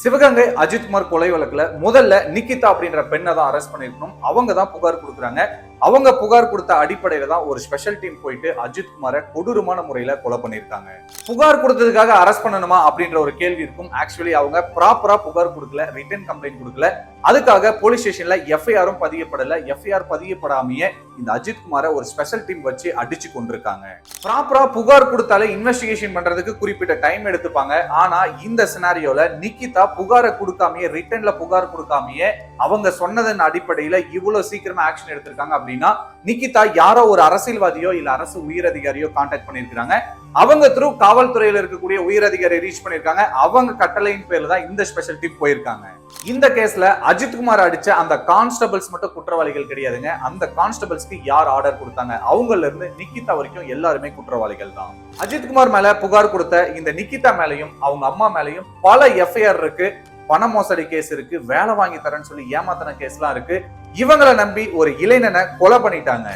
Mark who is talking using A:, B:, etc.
A: சிவகங்கை அஜித்குமார் கொலை வழக்குல முதல்ல நிக்கிதா அப்படின்ற பெண்ணை தான் அரெஸ்ட் பண்ணிருக்கணும். அவங்க தான் புகார் கொடுக்குறாங்க. அவங்க புகார் கொடுத்த அடிப்படையில தான் ஒரு ஸ்பெஷல் டீம் போயிட்டு அஜித் குமாரை கொடூரமான முறையில கொலை பண்ணிருக்காங்க புகார் கொடுத்ததுக்காக அரெஸ்ட் பண்ணணுமா அப்படின்ற ஒரு கேள்வி இருக்கும். ஆக்சுவலி அவங்க ப்ராப்பரா புகார் கொடுக்கல ரிட்டன் கம்ப்ளைண்ட் கொடுக்கல. அதுக்காக போலீஸ் ஸ்டேஷன்ல எஃப்ஐஆரும் பதியப்படல. எஃப்ஐஆர் பதியப்படாமையே இந்த அஜித்குமாரை ஒரு ஸ்பெஷல் டீம் வச்சு அடிச்சு கொண்டிருக்காங்க. ப்ராப்பரா புகார் கொடுத்தாலே இன்வெஸ்டிகேஷன் பண்றதுக்கு குறிப்பிட்ட டைம் எடுத்துப்பாங்க. ஆனா இந்த சினாரியோல நிக்கிதா புகாரை கொடுக்காமயே ரிட்டன்ல புகார் கொடுக்காமயே அவங்க சொன்னதன் அடிப்படையில இவ்வளவு சீக்கிரமா ஆக்ஷன் எடுத்திருக்காங்க அப்படின்னு நிக்கிதா யாரோ ஒரு அரசியல்வாதியோ இல்ல அரசு உயரதிகாரியோ கான்டாக்ட் பண்ணிருக்காங்க அவங்க த்ரூ காவல்துறையில இருக்கக்கூடிய உயரதிகாரி ரீச் பண்ணிருக்காங்க அவங்க கட்டளையின் பேர்ல தான் இந்த ஸ்பெஷல் டிப் போயிருக்காங்க. இந்த கேஸ்ல அஜித்குமார் அடிச்ச அந்த கான்ஸ்டபிள்ஸ் மட்டும் குற்றவாளிகள் கிடையாதுங்க. அந்த கான்ஸ்டபிள்ஸ்க்கு யார் ஆர்டர் கொடுத்தாங்க? அவங்கல இருந்து நிக்கிதா வரைக்கும் எல்லாருமே குற்றவாளிகள் தான். அஜித்குமார் மேல புகார் கொடுத்த இந்த நிக்கிதா மேலயும் அவங்க அம்மா மேலயும் பல எஃப்ஐஆர் இருக்கு. பண மோசடி கேஸ் இருக்கு வேலை வாங்கி தரேன்னு சொல்லி ஏமாத்தின கேஸ்லாம் இருக்கு. இவங்களை நம்பி ஒரு இளைஞனை கொலை பண்ணிட்டாங்க.